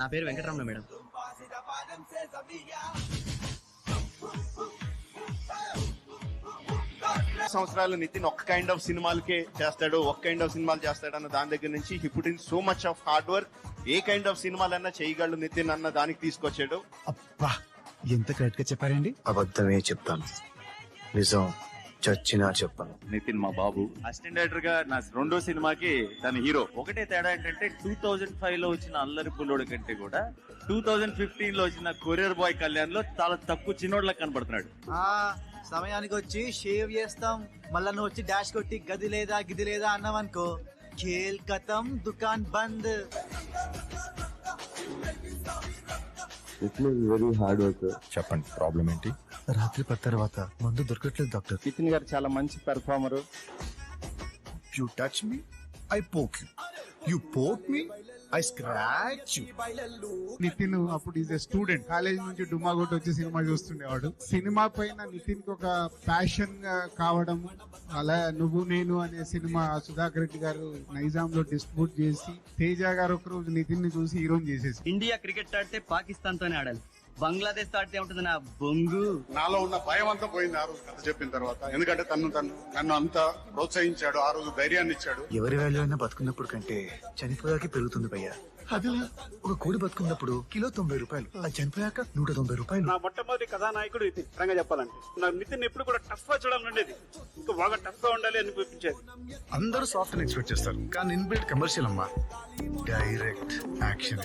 నా పేరు వెంకటరమణ మేడం. సంవత్సరాలు నితిన్ ఒక్క కైండ్ ఆఫ్ సినిమాలకే చేస్తాడు ఒక్క కైండ్ ఆఫ్ సినిమాలు చేస్తాడు అన్న దాని దగ్గర నుంచి he put in so much of hard work a kind of సినిమాలన్నా చేయగలడు నితిన్ అన్న దానికి తీసుకొచ్చాడు. అబ్బా ఎంత కరెక్ట్గా చెప్పారండి? అబద్ధమే చెప్తాను. నిజం. చచ్చినా చెప్పను. నితిన్ మా బాబు. అసిస్టెంట్ డైరెక్టర్గా నా రెండో సినిమాకి తన హీరో. ఒకటే తేడా ఏంటంటే టూ థౌజండ్ ఫైవ్లో వచ్చిన అల్లరి పుల్లోడు కంటే కూడా టూ థౌజండ్ ఫిఫ్టీన్లో వచ్చిన కొరియర్ బాయ్ కళ్యాణ్లో చాలా తక్కువ చిన్నోడ్లా కనబడుతున్నాడు. ఆ సమయానికి వచ్చి షేవ్ చేస్తాం. మళ్ళా నువ్వు వచ్చి డాష్ కొట్టి గది లేదా గిది లేదా అన్నావనుకో ఖేల్ కథం దుకాన్ బంద్. Very hard work. చెప్పండి ప్రాబ్లం ఏంటి? రాత్రి పది తర్వాత. మందు దొరకట్లేదు డాక్టర్. నితిన్ గారు చాలా మంచి performer. You touch me I poke you you poke me I scratch you Nitin అప్పుడు ఈజ్ ఎ స్టూడెంట్ కాలేజ్ నుంచి డుమ్మా కొట్టి వచ్చి సినిమా చూస్తుండేవాడు. సినిమా పైన నితిన్కి ఒక ప్యాషన్ కావడం అలా నువ్వు నేను అనే సినిమా సుధాకర్ రెడ్డి గారు నైజాం లో డిస్ట్రిబ్యూట్ చేసి తేజ గారు ఒక రోజు నితిన్ని చూసి హీరోని చేసేసి. ఇండియా క్రికెట్ ఆడితే పాకిస్తాన్ తోనే ఆడాలి. బంగ్లాదేశ్తో ఆడితే ఉంటుంది నా బొంగు? నాలో ఉన్న భయం అంతా పోయింది ఆ రోజు కథ చెప్పిన తర్వాత. ఎందుకంటే తను తను నన్ను అంత ప్రోత్సహించాడు ఆ రోజు ధైర్యాన్ని ఇచ్చాడు. ఎవరి వాల్యూ అయినా బతుకున్నప్పుడు కంటే చనిపోయాకే పెరుగుతుంది భయ్యా. అదిలా? ఒక కోడి బతుకున్నప్పుడు కిలో తొంభై రూపాయలు అది చనిపోయాక నూట తొంభై రూపాయలు. నా మొట్టమొదటి కథానాయకుడు ఇది రంగా చెప్పాలంటే. నాకు నితిన్ ఎప్పుడు కూడా టఫ్గా చూడాలనుండేది ఇంకా బాగా టఫ్గా ఉండాలి అని చూపించేది అందరూ సాఫ్ట్ అని ఎక్స్పెక్ట్ చేస్తారు కానీ ఇన్బిల్ట్ కమర్షియల్ అమ్మా. డైరెక్ట్ యాక్షన్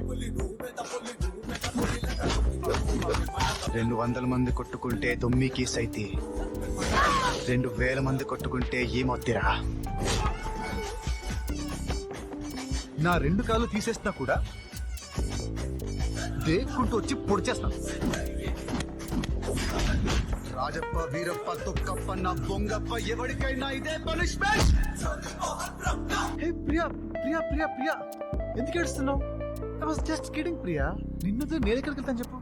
రెండు వందల మంది కొట్టుకుంటే తొమ్మిది కీస్ అయితే. రెండు వేల మంది కొట్టుకుంటే ఏమొద్దిరా నా రెండు కాళ్ళు తీసేసినా కూడా దేక్కుంటూ వచ్చి పొడిచేస్తా రాజప్ప వీరప్ప తొక్కప్ప నా బొంగప్ప ఎవరికైనా ఇదే పనిష్మెంట్ హే ప్రియా ప్రియా ప్రియా ప్రియా ఎందుకు ఏడుస్తున్నావు? I was just kidding Priya. నిన్ను నేను ఎక్కడికి వెళ్తాను చెప్పు.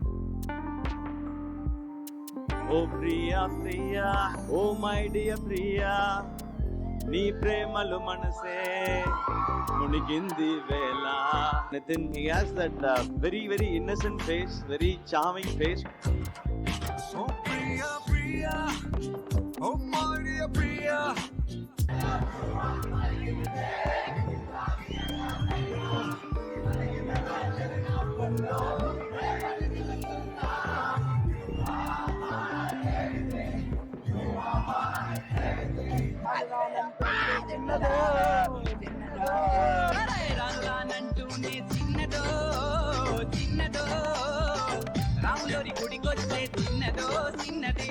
Oh Priya Priya oh my dear Priya నీ ప్రేమలు మనసే మునిగింది వేళ. Nitin he has that very very innocent face very charming face oh Priya Priya oh my dear Priya. రానురానంటూనే చిన్నదో చిన్నదో రాములోరి గుడికొచ్చే చిన్నదో చిన్నది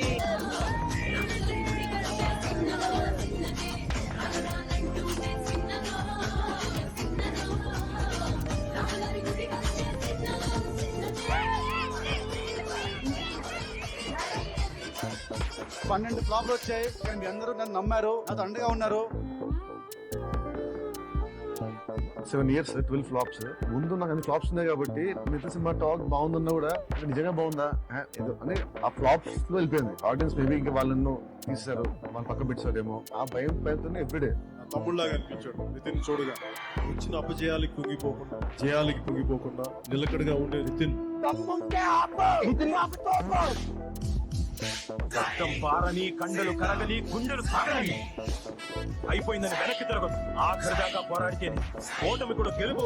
పన్నెండు ఫ్లాప్లు వచ్చాయి. కానీ మీ అందరూ నన్ను నమ్మారు. నాతో అండగా ఉన్నారు. సెవెన్ ఇయర్స్ ట్వెల్వ్ ఫ్లాప్స్ ముందు నాకు అన్ని ఫ్లాప్స్ ఉన్నాయి కాబట్టి మిగతా సినిమా టాక్ బాగుందన్నా కూడా నిజంగా బాగుందా? ఏదో అని ఆ ఫ్లాప్స్లో వెళ్ళిపోయింది. ఆడియన్స్ మేబీ ఇంకా వాళ్ళను తీసారు మన పక్క పెట్టారేమో. ఆ భయం భయంతోనే ఎవ్రీడే తమ్ముళ్ళగా అనిపించాడు నితిన్ చూడగా. వచ్చిన అపజయాలకి కుంగిపోకుండా జయాలకి కుంగిపోకుండా నిలకడగా ఉండే నితిన్. రక్తం పారని కండలు కరగని గుండెలు సాగని. అయిపోయిందని వెనక్కి తిరగదు ఆఖరి దాకా పోరాడితే ఓటమి కూడా గెలుపు